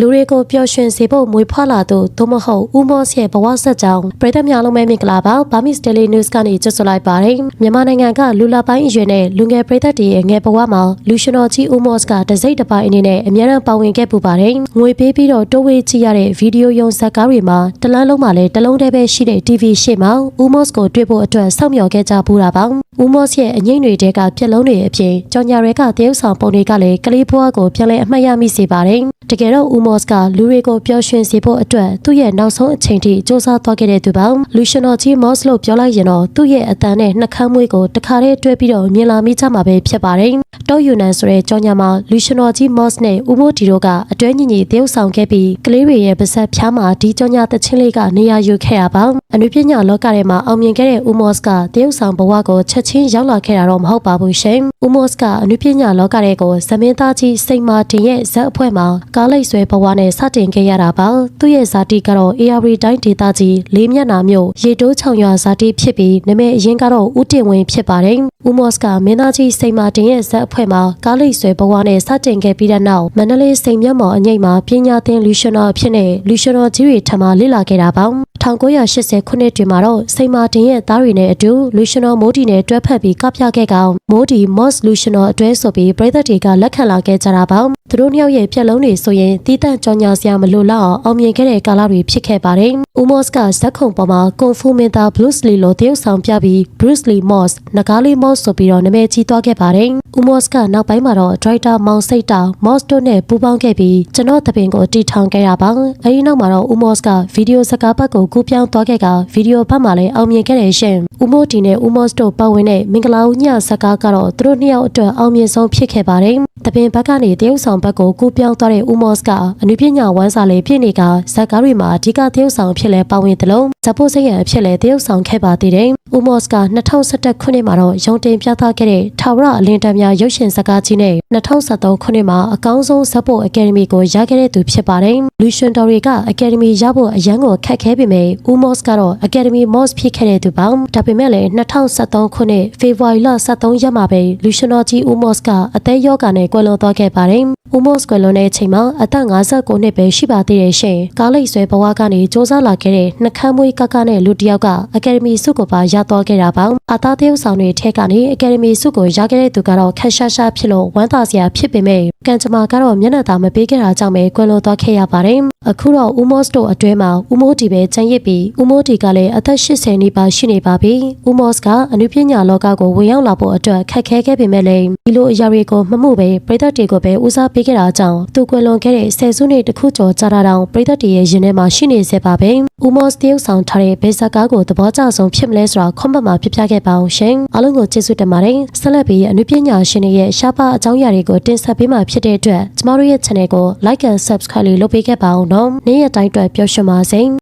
လူတွေကိုပျော်ရွှင်စေဖို့မွေးဖွားလာသူသို့မဟုတ်ဦးမော့စ်ရဲ့ဘဝဆက်ကြောင်းပြည်သက်များလုံးပဲမင်္ဂလာပါဘာမစ်တယ်လီနျူးစ်ကနေကြိုဆိုလိုက်ပါတယ်မြန်မာနိုင်ငံကလူလာပိုင်းအရွယ်နဲ့လူငယ်ပြည်သက်တွေရဲ့ငယ်ဘဝမှာလူရှင်တော်ကြီးဦးမော့စ်ကတစိမ့်တစ်ပိုင်းအနေနဲ့အများအားပါဝင်ခဲ့ပူပါတယ်ငွေပေးပြီးတော့တိုးဝေးကြည့်ရတဲ့ဗီဒီယိုရုံဇာတ်ကားတွေမှာတလန်းလုံးမှာလည်းတလုံးတည်းပဲရှိတဲ့ TV ရှေ့မှာဦးမော့စ်ကိုတွေ့ဖို့အတွက်စောင့်မျှော်ခဲ့ကြပူတာပါဦးမော့စ်ရဲ့အငိမ့်တွေတဲကပြက်လုံးတွေအပြင်ကြောင်ညာတွေကတရုပ်ဆောင်ပုံတွေကလည်းကလေးဘွားကိုပြန်လဲအမှတ်ရမိစေပါတယ် တကယ်တော့ဦးမော့စ်ကလူတွေကိုပျော်ရွှင်စေဖို့အတွက်သူ့ရဲ့နောက်ဆုံးအချိန်ထိစ조사သွားခဲ့တဲ့သူပါလူရှင်တော်ကြီးမော့စ်လို့ပြောလိုက်ရင်တော့သူ့ရဲ့အတန်နဲ့နှကမ်းမွေးကိုတခါတည်းတွဲပြီးတော့မြင်လာမိကြမှာပဲဖြစ်ပါတယ်တော့ယူနန်ဆိုတဲ့ကြောင်ညာမှာလူရှင်တော်ကြီးမော့စ်နဲ့ဦးမိုးဒီတို့ကအတွဲညီညီတရုပ်ဆောင်ခဲ့ပြီးကလေးတွေရဲ့ပါဇက်ဖျားမှာဒီကြောင်ညာတချင်းလေးကနေရာယူခဲ့ရပါအနုပညာလောကထဲမှာအောင်မြင်ခဲ့တဲ့ဦးမော့စ်ကတရုပ်ဆောင်ဘဝကိုချက်ချင်းရောက်လာခဲ့တာတော့မဟုတ်ပါဘူးရှင်ဦးမော့စ်ကအနုပညာလောကထဲကိုဇမင်းသားကြီးစိန်မာတင်ရဲ့ဇက်အဖွဲ့မှာကားလိုက်ဆွဲဘဝနဲ့စတင်ခဲ့ရတာပါသူ့ရဲ့ဇာတိကတော့ AR တိုင်းဒေသကြီးလေးမျက်နှာမြို့ရေတိုးချောင်ရွာဇာတိဖြစ်ပြီးနာမည်အရင်ကတော့ဦးတင်ဝင်းဖြစ်ပါတယ်ဦးမော့စ်ကမင်းသားကြီးစိန်မာတင်ရဲ့ဇက်အဖွဲ့မှာကားလိုက်ဆွဲဘဝနဲ့စတင်ခဲ့ပြီးတဲ့နောက်မန္တလေးစိန်မျက်မှော်အငိမ့်မှာပညာသင်လူရှင်တော်အဖြစ်နဲ့လူရှင်တော်ကြီးတွေထံမှလေ့လာခဲ့တာပါ 1980ခုနှစ်တွင်မှာတော့စိန်မာတင်ရဲ့သားတွေနဲ့အတူလူရှင်တော်မိုးဒီနဲ့တွဲဖက်ပြီးကပြခဲ့ကောင်မိုးဒီမော့စ်လူရှင်တော်အတွဲဆိုပြီးပြည်သက်တွေကလက်ခံလာခဲ့ကြတာပါသူတို့နှစ်ယောက်ရဲ့ပြက်လုံးတွေဆိုရင်တီးတန့်ကြောင်ညာစရာမလိုတော့အောင်မြင်ခဲ့တဲ့ကာလတွေဖြစ်ခဲ့ပါတယ် ဦးမော့စ်ကဇက်ခုံပေါ်မှာကွန်ဖူမင်တာဘလူးစ်လီလိုတရုပ်ဆောင်ပြပြီး Bruce Lee Moss နဂါလီ Moss ဆိုပြီးတော့နာမည်ကြီးသွားခဲ့ပါတယ်ဦးမော့စ်ကနောက်ပိုင်းမှာတော့ Director မောင်စိတ်တောင် Moss တို့နဲ့ပူးပေါင်းခဲ့ပြီးကျွန်တော်တပင်ကိုတီထောင်ခဲ့ရပါအဲဒီနောက်မှာတော့ဦးမော့စ်ကဗီဒီယိုစကားပတ်ကိုကူးပြောင်းသွားခဲ့ကဗီဒီယိုဘက်မှာလည်းအောင်မြင်ခဲ့တဲ့ရှင်ဦးမို့ဒီနဲ့ဦးမော့စ်တို့ပတ်ဝန်းတဲ့မင်္ဂလာဦးညစကားကတော့သူတို့နှစ်ယောက်အတွက်အောင်မြင်ဆုံးဖြစ်ခဲ့ပါတယ်တပင်ဘက်ကနေတရုတ်ဆောင်ဘက်ကိုကူးပြောင်းသွားတဲ့ဦးမော့စ်ကအနုပညာဝမ်းစာလေးဖြစ်နေကဇက်ကားတွေမှာအဓိကတရုတ်ဆောင်ဖြစ်လဲပါဝင်တယ်လို့ဇပိုးစိတ်ရအဖြစ်လဲတရုတ်ဆောင်ခဲ့ပါသေးတယ်ဦးမော့စ်က2011ခုနှစ်မှာတော့ရုံတင်ပြသခဲ့တဲ့ထာဝရအလင်းတန်းများရုပ်ရှင်စကားကြီးနဲ့2013ခုနှစ်မှာအကောင်းဆုံးဇက်ပိုအကယ်ဒမီကိုရခဲ့တဲ့သူဖြစ်ပါတယ်လူရှင်တော်တွေကအကယ်ဒမီရဖို့အရန်ကိုခက်ခဲပေမဲ့ဦးမော့စ်ကတော့အကယ်ဒမီမော့စ်ဖြစ်ခဲ့တဲ့သူပါဒါပေမဲ့လည်း2013ခုနှစ်ဖေဖော်ဝါရီလ23ရက်မှာပဲလူရှင်တော်ကြီးဦးမော့စ်ကအသက်ရောဂါနဲ့ကွယ်လွန်သွားခဲ့ပါတယ်ဦးမော့စ်ကွယ်လွန်တဲ့အချိန်မှာအသက်59နှစ်ပဲရှိပါသေးတယ်ရှင်ကားလိပ်ဆွဲဘဝကနေစ조사လာခဲ့တဲ့နှကမ်းမွေးကကနဲ့လူတစ်ယောက်ကအကယ်ဒမီဆုကိုပါရသွားခဲ့တာပါအသားသေးဆောင်တွေထဲကနေအကယ်ဒမီဆုကိုရခဲ့တဲ့သူကတော့ခက်ရှားရှားဖြစ်လို့ဝမ်းသာစရာဖြစ်ပေမဲ့ကံကြမ္မာကတော့မျက်နှာသာမပေးခဲ့တာကြောင့်ပဲကွယ်လွန်သွားခဲ့ရပါတယ်အခုတော့ဦးမော့စ်တို့အတွဲမှာဦးမိုးတီပဲကျန်ရစ်ပြီးဦးမိုးတီကလည်းအသက်80နီးပါးရှိနေပါပြီဦးမော့စ်ကအနုပညာလောကကိုဝင်ရောက်လာဖို့အတွက်ခက်ခဲခဲ့ပေမဲ့လည်းဒီလိုအရာတွေကိုမမှုပဲပြည်သက်တွေကိုပဲဦးစားပေးခဲ့တာကြောင့်သူကွယ်လွန်ခဲ့တဲ့ဆယ်စုနှစ်တစ်ခုကျော်ကြာတာတောင်ပြည်သက်တွေရဲ့ရင်ထဲမှာရှိနေစေပါပဲဦးမော့စ်တရုပ်ဆောင်ထားတဲ့ဘယ်ဇာကားကိုသဘောကျဆုံးဖြစ်မလဲဆိုတာခွန်ဘတ်မှာပြပြခဲ့ပါအောင်ရှင်အားလုံးကိုကျေးဇူးတင်ပါတယ်ဆက်လက်ပြီးအနုပညာရှင်တွေရဲ့ရှားပါအကြောင်းအရာတွေကိုတင်ဆက်ပေးမှာဖြစ်တဲ့အတွက်ကျမတို့ရဲ့ channel ကို like and subscribe လေးလုပ်ပေးခဲ့ပါအောင်နော်နေ့ရက်တိုင်းအတွက်ပျော်ရွှင်ပါစေ